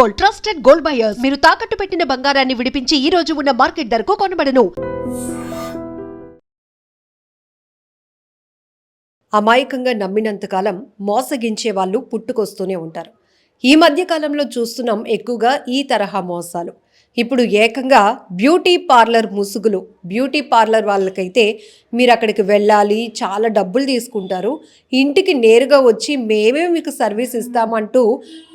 Gold trusted gold buyers. మీరు తాకట్టు పెట్టిన బంగారాన్ని విడిపించి ఈ రోజు ఉన్న మార్కెట్ ధరకు కొనబడను. అమాయకంగా నమ్మినంతకాలం మోసగించే వాళ్ళు పుట్టుకొస్తూనే ఉంటారు. ఈ మధ్య కాలంలో చూస్తున్నాం ఎక్కువగా ఈ తరహా మోసాలు. ఇప్పుడు ఏకంగా బ్యూటీ పార్లర్ ముసుగులు. బ్యూటీ పార్లర్ వాళ్ళకైతే మీరు అక్కడికి వెళ్ళాలి చాలా డబ్బులు తీసుకుంటారు. ఇంటికి నేరుగా వచ్చి మేమే మీకు సర్వీస్ ఇస్తామంటూ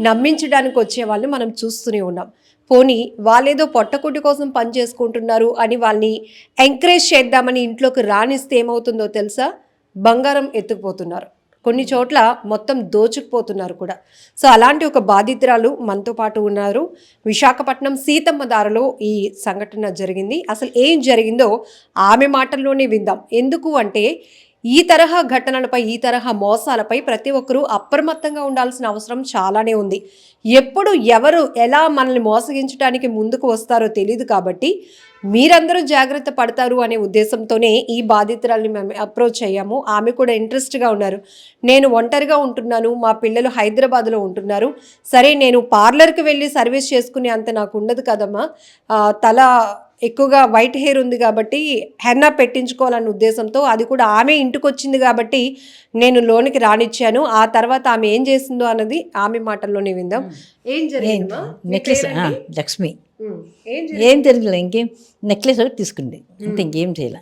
నమ్మించడానికి వచ్చే వాళ్ళని మనం చూస్తూనే ఉన్నాం. పోనీ వాళ్ళేదో పొట్టకుటి కోసం పని చేసుకుంటున్నారు అని వాళ్ళని ఎంకరేజ్ చేద్దామని ఇంట్లోకి రానిస్తే ఏమవుతుందో తెలుసా? బంగారం ఎత్తుకుపోతున్నారు. కొన్ని చోట్ల మొత్తం దోచుకుపోతున్నారు కూడా. సో అలాంటి ఒక బాధితురాలు మనతో పాటు ఉన్నారు. విశాఖపట్నం సీతమ్మ దారిలో ఈ సంఘటన జరిగింది. అసలు ఏం జరిగిందో ఆమె మాటల్లోనే విందాం. ఎందుకు అంటే ఈ తరహా ఘటనలపై ఈ తరహా మోసాలపై ప్రతి ఒక్కరూ అప్రమత్తంగా ఉండాల్సిన అవసరం చాలానే ఉంది. ఎప్పుడు ఎవరు ఎలా మనల్ని మోసగించడానికి ముందుకు వస్తారో తెలియదు కాబట్టి మీరందరూ జాగ్రత్త పడతారు అనే ఉద్దేశంతోనే ఈ బాధితురాల్ని మేము అప్రోచ్ అయ్యాము. ఆమె కూడా ఇంట్రెస్ట్గా ఉన్నారు. నేను ఒంటరిగా ఉంటున్నాను. మా పిల్లలు హైదరాబాద్లో ఉంటున్నారు. సరే నేను పార్లర్కి వెళ్ళి సర్వీస్ చేసుకునే అంత నాకు ఉండదు కదమ్మా. తల ఎక్కువగా వైట్ హెయిర్ ఉంది కాబట్టి హెన్నా పెట్టించుకోవాలన్న ఉద్దేశంతో అది కూడా ఆమె ఇంటికి వచ్చింది కాబట్టి నేను లోనికి రానిచ్చాను. ఆ తర్వాత ఆమె ఏం చేసిందో అన్నది ఆమె మాటల్లోనే విందాం. ఏం జరిగిందమ్మా? మీ నెక్లెస్? లక్ష్మి. ఏం తెలియదు ఇంకేం? నెక్లెస్ ఒకటి తీసుకుంది. అంతే ఇంకేం చేయాల.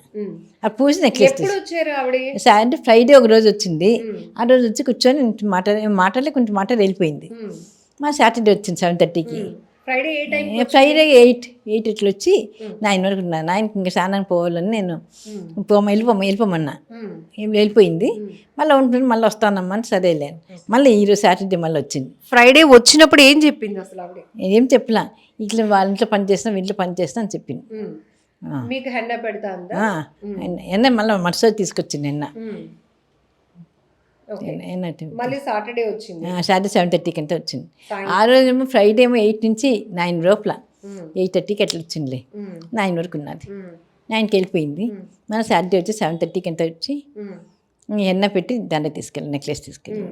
ఆ పూసి నెక్లెస్ అంటే ఫ్రైడే ఒక రోజు వచ్చింది. ఆ రోజు వచ్చి కూర్చొని మాట మాటలే కొంచెం మాట వెళ్ళిపోయింది. మా సాటర్డే వచ్చింది సెవెన్ థర్టీకి Friday a time Friday eight eight ఇట్లా వచ్చి నైన్ వరకు ఉన్నా. నైన్కి ఇంకా స్నానానికి పోవాలని నేను పోమ వెళ్ళిపోమ వెళ్ళిపోమన్నా. వెళ్ళిపోయింది. మళ్ళీ ఉంటుంది మళ్ళీ వస్తానమ్మా అని సరేలేను మళ్ళీ ఈరోజు సాటర్డే మళ్ళీ వచ్చింది. ఫ్రైడే వచ్చినప్పుడు ఏం చెప్పింది అసలు ఏం చెప్పలా ఇట్లా వాళ్ళ ఇంట్లో పని చేసినా వీళ్ళలో పని చేసినా అని చెప్పింది. మీకు హెన్న పెడతా ఎన్న మళ్ళీ మరుసటి తీసుకొచ్చింది నిన్న మళ్ళీ సాటర్డే వచ్చింది. సాటర్డే సెవెన్ థర్టీకి అంతా వచ్చింది. ఆ రోజు ఏమో ఫ్రైడే ఏమో ఎయిట్ నుంచి నైన్ లోపల. ఎయిట్ థర్టీకి అట్లా వచ్చిందిలే. నైన్ వరకు ఉన్నది. నైన్కి వెళ్ళిపోయింది. మన సాటర్డే వచ్చి సెవెన్ థర్టీకి అంతా వచ్చి. ఎన్న పెట్టి దండ తీసుకెళ్ళి నెక్లెస్ తీసుకెళ్ళి.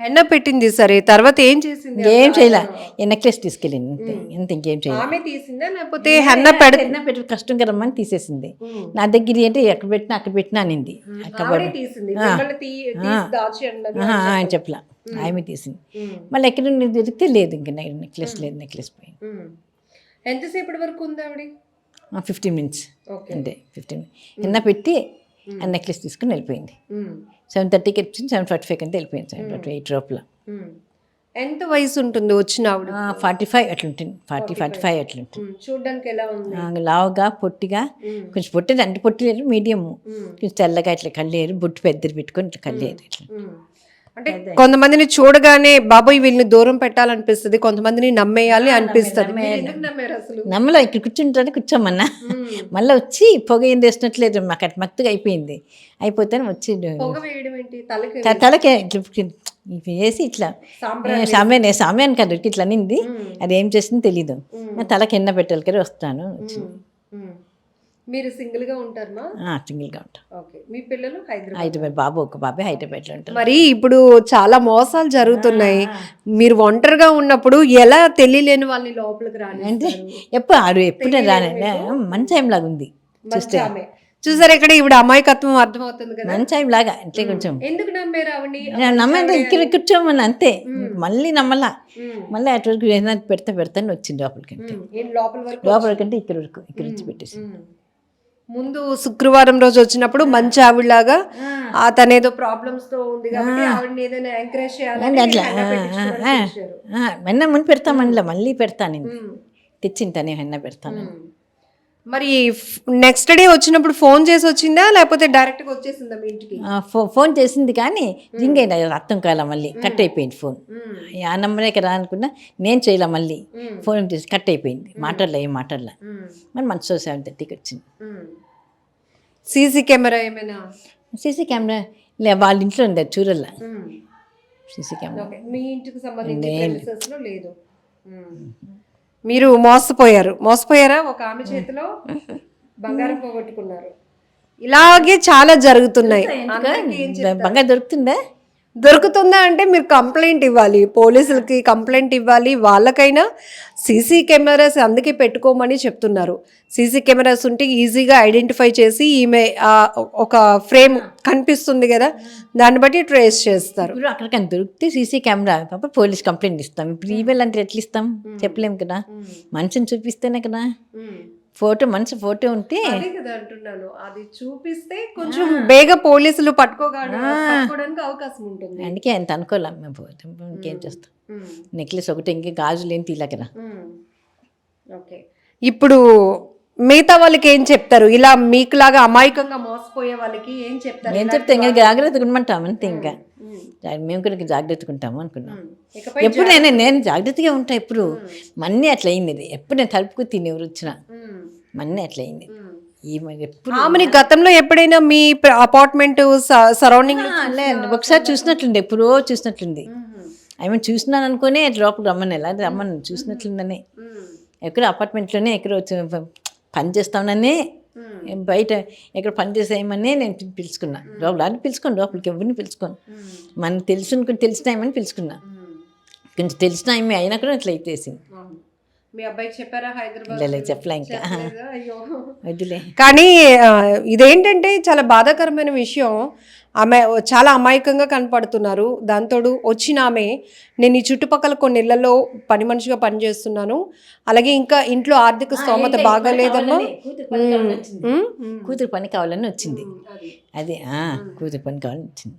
హెన్న పెట్టింది సరే తర్వాత ఏం చేసింది ఏం చేయలే. నెక్లెస్ తీసుకెళ్ళింది అంతే ఎంత ఇంకేం చేయలే. తీసిందా లేకపోతే హెన్న పెడ ఎన్న పెట్టి కష్టం కదమ్మని తీసేసింది. నా దగ్గర ఏంటి ఎక్కడ పెట్టినా అక్కడ పెట్టినా అనింది. ఆయన చెప్పలా. ఆమె తీసింది. మళ్ళీ ఎక్కడ నుండి దొరికితే లేదు ఇంకా నెక్లెస్ లేదు నెక్లెస్ పోయింది. ఉమ్. ఎంతసేపటి వరకు ఉంది ఆవిడ? ఫిఫ్టీన్ మినిట్స్ అంతే ఫిఫ్టీన్ ఎన్న పెట్టి ఆ నెక్లెస్ తీసుకుని వెళ్ళిపోయింది. సెవెన్ థర్టీకి వచ్చింది సెవెన్ ఫార్టీ ఫైవ్ అంతా వెళ్ళిపోయింది సెవెన్ ఫార్టీ ఎయిట్ లోపల. ఎంత వయసు ఉంటుంది వచ్చిన ఆవిడ ఫార్టీ ఫైవ్ అట్లా ఉంటుంది ఫార్టీ ఫార్టీ ఫైవ్ అట్లా ఉంటుంది ఉమ్. చూడ్డానికి ఎలా ఉంది లావుగా పొట్టిగా ఉమ్. కొంచెం పొట్టిది అంటే పొట్టి లేరు మీడియం ఉమ్. కొంచెం తెల్లగా ఇట్లా కళ్ళేరు బొట్టు పెద్దది పెట్టుకొని ఇట్లా కళ్ళేరు ఇట్లా. అంటే కొంతమందిని చూడగానే బాబాయ్ వీళ్ళని దూరం పెట్టాలనిపిస్తుంది. కొంతమందిని నమ్మేయాలి అనిపిస్తుంది. నమ్మలో ఇక్కడ కూర్చుంటానే కూర్చోమన్నా. మళ్ళీ వచ్చి పొగ ఏం చేసినట్లేదు మాకు మత్తుగా అయిపోయింది. అయిపోతే వచ్చి తలకి ఇవి వేసి ఇట్లా సామ్యాన్ సామ్యాన్ కదా ఇట్లా నింది అది ఏం చేసింది తెలీదు. తలకి ఎన్న పెట్టాలి కదా వస్తాను. మీరు సింగిల్గా ఉంటారమ్మా సింగిల్గా ఉంటా. ఓకే. మీ పిల్లలు హైదరాబాద్? హైదరాబాద్ బాబు ఒక బాబాయ్ హైదరాబాద్లో ఉంటారు మరి ఇప్పుడు చాలా మోసాలు జరుగుతున్నాయి. మీరు ఒంటరిగా ఉన్నప్పుడు ఎలా తెలియలేని వాళ్ళని లోపలికి రాని అంటే ఎప్పుడు ఆడు ఎప్పుడు రానే మంచి టైం లాగా ఉంది. చూస్తే. చూసారు ఇక్కడ ఇప్పుడు అమాయకత్వం అర్థమవుతుంది కదా? మంచి టైం లాగా అంటే కొంచెం. ఎందుకు నమ్మారు ఆవిడ్ని? నమ్మంటే ఇక్కడ కూర్చోమని అంతే. మళ్ళీ నమ్మలా. మళ్ళీ అటు వరకు ఏదైనా పెడతా పెడతాను వచ్చింది లోపలికి లోపలికంటే ఇక్కడ వరకు ఇక్కడ వచ్చి పెట్టేసి. ముందు శుక్రవారం రోజు వచ్చినప్పుడు మంచి ఆవిడలాగా ఆ. తనేదో ప్రాబ్లమ్స్తో ఉంది కాబట్టి ఆవిడని ఏదైనా ఎంకరేజ్ చేయాలని అట్లా. వెన్న ముందు పెడతామనిలే మళ్ళీ పెడతాను ఉమ్. తెచ్చింటానే వెన్న పెడతాను. మరి నెక్స్ట్ డే వచ్చినప్పుడు ఫోన్ చేసి వచ్చిందా? లేకపోతే డైరెక్ట్గా వచ్చేసిందా మీ ఇంటికి? ఫోన్ చేసింది కానీ రింగ్ అయినా అర్థం కాల మళ్ళీ. కట్ అయిపోయింది ఫోన్. ఆ నెంబరే కదా అనుకున్నా నేను చేయలే మళ్ళీ. ఫోన్ చేసి కట్ అయిపోయింది. మాట్లాడలే ఏం మాట్లాడలే. మరి మనసు సెవెన్ థర్టీకి వచ్చింది. సీసీ కెమెరా ఏమైనా? సీసీ కెమెరా లే వాళ్ళ ఇంట్లో ఉంది అది. సీసీ కెమెరా ఓకే మీ ఇంటికి సంబంధించి premises లో లేదు. మీరు మోసపోయారు. మోసపోయారా? ఒక ఆమె చేతిలో బంగారం పోగొట్టుకున్నారు. ఇలాగే చాలా జరుగుతున్నాయి. అందరికీ ఏం చెప్తారు? బంగారు దొరుకుతుందా? దొరుకుతుందా అంటే మీరు కంప్లైంట్ ఇవ్వాలి. పోలీసులకి కంప్లైంట్ ఇవ్వాలి. వాళ్ళకైనా సీసీ కెమెరాస్ అందుకే పెట్టుకోమని చెప్తున్నారు. సీసీ కెమెరాస్ ఉంటే ఈజీగా ఐడెంటిఫై చేసి ఈమె ఒక ఫ్రేమ్ కనిపిస్తుంది కదా దాన్ని బట్టి ట్రేస్ చేస్తారు. అక్కడికని దొరికితే సీసీ కెమెరా పాప పోలీస్ కంప్లైంట్ ఇస్తాం. ఇప్పుడు ఈమెయిల్ అంటే ఎట్లా ఇస్తాం? చెప్పలేం కదా. మనిషిని చూపిస్తేనే కదా. ఫోటో మనిషి ఫోటో ఉంటే అదే కదా అంటున్నాను. అది చూపిస్తే కొంచెం బేగ పోలీసులు పట్టుకోగలరు పట్టుకోవడానికి అవకాశం ఉంటుంది. అందుకే అంత అనుకోలేం మేము పోతాం? ఇంకేం చేస్తాం? నెక్లెస్ ఒకటి ఇంకే గాజులు ఏం తీలా కదా? ఓకే. ఇప్పుడు మిగతా వాళ్ళకి ఏం చెప్తారు? ఇలా మీకులాగా అమాయకంగా మోసపోయే వాళ్ళకి ఏం చెప్తారు? ఏం చెప్తే ఇంకా జాగ్రత్తగా ఉండమంటాం అంతే ఇంకా. మేము కూడా జాగ్రత్తగా ఉంటాము అనుకున్నాం. ఎప్పుడు నేను నేను జాగ్రత్తగా ఉంటా ఎప్పుడు. మన్నీ అట్లా అయింది. ఇది ఎప్పుడు నేను తలుపుకు తిని ఎవరు వచ్చినా. మన్నీ అట్లా అయింది ఈ మరి ఎప్పుడు ఆమెని గతంలో ఎప్పుడైనా మీ అపార్ట్మెంట్ సరౌండింగ్ ఒకసారి చూసినట్లుంది ఎప్పుడో చూసినట్లుంది. ఆమె చూసినాను అనుకునే లోపల రమ్మని ఎలా రమ్మని చూసినట్లుందని. ఎక్కడ అపార్ట్మెంట్లోనే ఎక్కడ పని చేస్తామని బయట ఎక్కడ పని చేసేయమని నేను పిలుచుకున్నా. లోపల అని పిలుచుకోను లోపలికి ఎవరిని పిలుచుకోను. మనకు తెలుసు తెలిసిన పిలుచుకున్నా. కొంచెం తెలిసిన ఆమె అయినా కూడా అట్లా అయితేసింది. మీ అబ్బాయికి చెప్పారా హైదరాబాద్ చెప్పలే ఇంకా. వద్దులే. కానీ ఇదేంటంటే చాలా బాధాకరమైన విషయం. ఆమె చాలా అమాయకంగా కనపడుతున్నారు. దాంతోడు వచ్చిన ఆమె నేను ఈ చుట్టుపక్కల కొన్ని ఇళ్ళలో పని మనిషిగా పనిచేస్తున్నాను. అలాగే ఇంకా ఇంట్లో ఆర్థిక స్తోమత బాగాలేదమ్మా. కూతురు పని కావాలని వచ్చింది. అదే. కూతురు పని కావాలని వచ్చింది.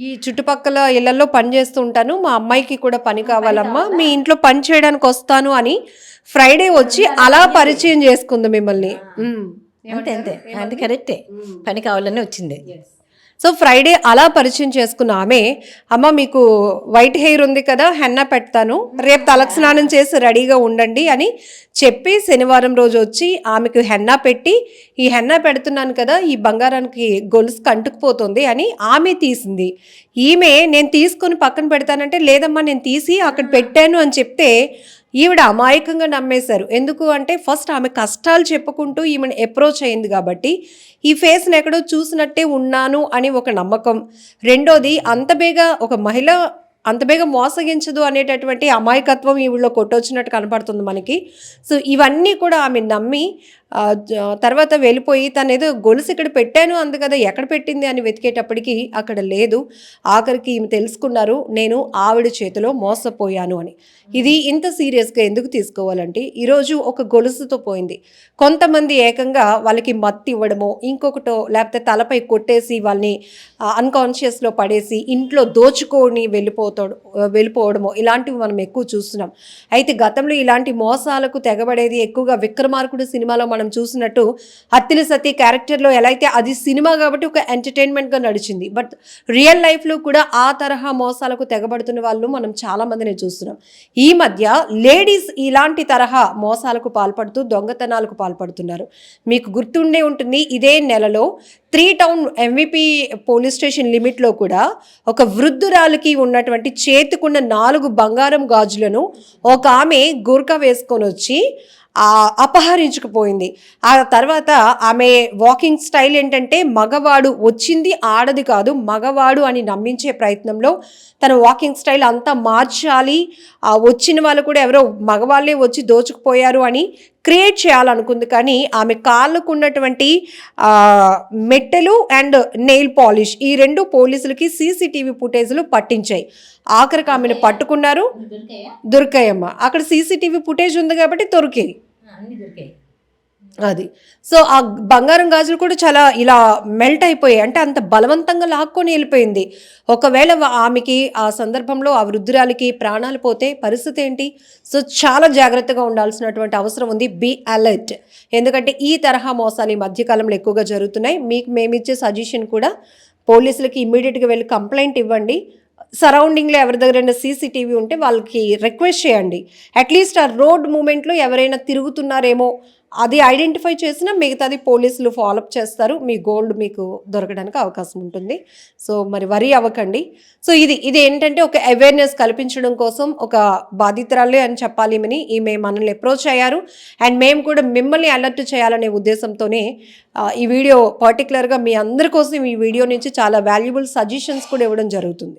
ఈ చుట్టుపక్కల ఇళ్ళలో పని చేస్తూ ఉంటాను. మా అమ్మాయికి కూడా పని కావాలమ్మా. మీ ఇంట్లో పని చేయడానికి వస్తాను అని ఫ్రైడే వచ్చి అలా పరిచయం చేసుకుంది మిమ్మల్ని. అంతే అంతే. అది కరెక్టే. పని కావాలని వచ్చింది. సో ఫ్రైడే అలా పరిచయం చేసుకున్న ఆమె అమ్మ మీకు వైట్ హెయిర్ ఉంది కదా హెన్నా పెడతాను. రేపు తలకు స్నానం చేసి రెడీగా ఉండండి అని చెప్పి శనివారం రోజు వచ్చి ఆమెకు హెన్నా పెట్టి ఈ హెన్నా పెడుతున్నాను కదా ఈ బంగారానికి గొలుసు కంటుకుపోతుంది అని ఆమె తీసింది. ఈమె నేను తీసుకొని పక్కన పెడతానంటే లేదమ్మా నేను తీసి అక్కడ పెట్టాను అని చెప్తే ఈవిడ అమాయకంగా నమ్మేశారు. ఎందుకు అంటే ఫస్ట్ ఆమె కష్టాలు చెప్పుకుంటూ ఈమెను అప్రోచ్ అయింది కాబట్టి ఈ ఫేస్ని ఎక్కడో చూసినట్టే ఉన్నాను అని ఒక నమ్మకం. రెండోది అంత బేగా ఒక మహిళ అంత బేగా మోసగించదు అనేటటువంటి అమాయకత్వం ఈవిడలో కొట్టొచ్చినట్టు కనపడుతుంది మనకి. సో ఇవన్నీ కూడా ఆమె నమ్మి తర్వాత వెళ్ళిపోయి తను ఏదో గొలుసు ఇక్కడ పెట్టాను అంది కదా ఎక్కడ పెట్టింది అని వెతికేటప్పటికి అక్కడ లేదు. ఆఖరికి ఈమె తెలుసుకున్నారు నేను ఆవిడ చేతిలో మోసపోయాను అని. ఇది ఇంత సీరియస్గా ఎందుకు తీసుకోవాలంటే ఈరోజు ఒక గొలుసుతో పోయింది. కొంతమంది ఏకంగా వాళ్ళకి మత్తి ఇవ్వడమో ఇంకొకటో లేకపోతే తలపై కొట్టేసి వాళ్ళని అన్కాన్షియస్లో పడేసి ఇంట్లో దోచుకొని వెళ్ళిపోతాడు వెళ్ళిపోవడమో ఇలాంటివి మనం ఎక్కువ చూస్తున్నాం. అయితే గతంలో ఇలాంటి మోసాలకు తెగబడేది ఎక్కువగా విక్రమార్కుడు సినిమాలో మనం చూసినట్టు అత్తిలి సతీ క్యారెక్టర్లో ఎలా అయితే అది సినిమా కాబట్టి ఒక ఎంటర్టైన్మెంట్గా నడిచింది. బట్ రియల్ లైఫ్లో కూడా ఆ తరహా మోసాలకు తెగబడుతున్న వాళ్ళు మనం చాలా మందిని చూస్తున్నాం. ఈ మధ్య లేడీస్ ఇలాంటి తరహా మోసాలకు పాల్పడుతూ దొంగతనాలకు పాల్పడుతున్నారు. మీకు గుర్తుండే ఉంటుంది ఇదే నెలలో three town MVP police station లిమిట్లో కూడా ఒక వృద్ధురాలికి ఉన్నటువంటి చేతికున్న నాలుగు బంగారం గాజులను ఒక ఆమె గుర్కా వేసుకొని వచ్చి అపహరించుకుపోయింది. ఆ తర్వాత ఆమె వాకింగ్ స్టైల్ ఏంటంటే మగవాడు వచ్చింది ఆడది కాదు మగవాడు అని నమ్మించే ప్రయత్నంలో తన వాకింగ్ స్టైల్ అంతా మార్చాలి. వచ్చిన వాళ్ళు కూడా ఎవరో మగవాళ్ళే వచ్చి దోచుకుపోయారు అని క్రియేట్ చేయాలనుకుంది. కానీ ఆమె కాళ్ళకు ఉన్నటువంటి మెట్టెలు అండ్ నెయిల్ పాలిష్ ఈ రెండు పోలీసులకి సీసీటీవీ ఫుటేజ్లు పట్టించాయి. ఆఖరికి ఆమెను పట్టుకున్నారు. దొరికాయమ్మ అక్కడ సీసీటీవీ ఫుటేజ్ ఉంది కాబట్టి దొరికాయి. అన్ని దొరికాయి. అది. సో ఆ బంగారం గాజులు కూడా చాలా ఇలా మెల్ట్ అయిపోయాయి. అంటే అంత బలవంతంగా లాక్కొని వెళ్ళిపోయింది. ఒకవేళ ఆమెకి ఆ సందర్భంలో ఆ వృద్ధురాలికి ప్రాణాలు పోతే పరిస్థితి ఏంటి? సో చాలా జాగ్రత్తగా ఉండాల్సినటువంటి అవసరం ఉంది. బీ అలర్ట్ ఎందుకంటే ఈ తరహా మోసాలు ఈ మధ్యకాలంలో ఎక్కువగా జరుగుతున్నాయి. మీకు మేమిచ్చే సజెషన్ కూడా పోలీసులకి ఇమ్మీడియట్గా వెళ్ళి కంప్లైంట్ ఇవ్వండి. సరౌండింగ్లో ఎవరి దగ్గరైనా సీసీటీవీ ఉంటే వాళ్ళకి రిక్వెస్ట్ చేయండి. అట్లీస్ట్ ఆ రోడ్ మూమెంట్లో ఎవరైనా తిరుగుతున్నారేమో అది ఐడెంటిఫై చేసినా మిగతాది పోలీసులు ఫాలోఅప్ చేస్తారు. మీ గోల్డ్ మీకు దొరకడానికి అవకాశం ఉంటుంది. సో మరి వరి అవ్వకండి. సో ఇది ఇది ఏంటంటే ఒక అవేర్నెస్ కల్పించడం కోసం ఒక బాధితురాలే అని చెప్పాలి అని ఈమె మనల్ని అప్రోచ్ అయ్యారు. అండ్ మేము కూడా మిమ్మల్ని అలర్ట్ చేయాలనే ఉద్దేశంతోనే ఈ వీడియో పర్టికులర్గా మీ అందరి కోసం ఈ వీడియో నుంచి చాలా వాల్యుబుల్ సజెషన్స్ కూడా ఇవ్వడం జరుగుతుంది.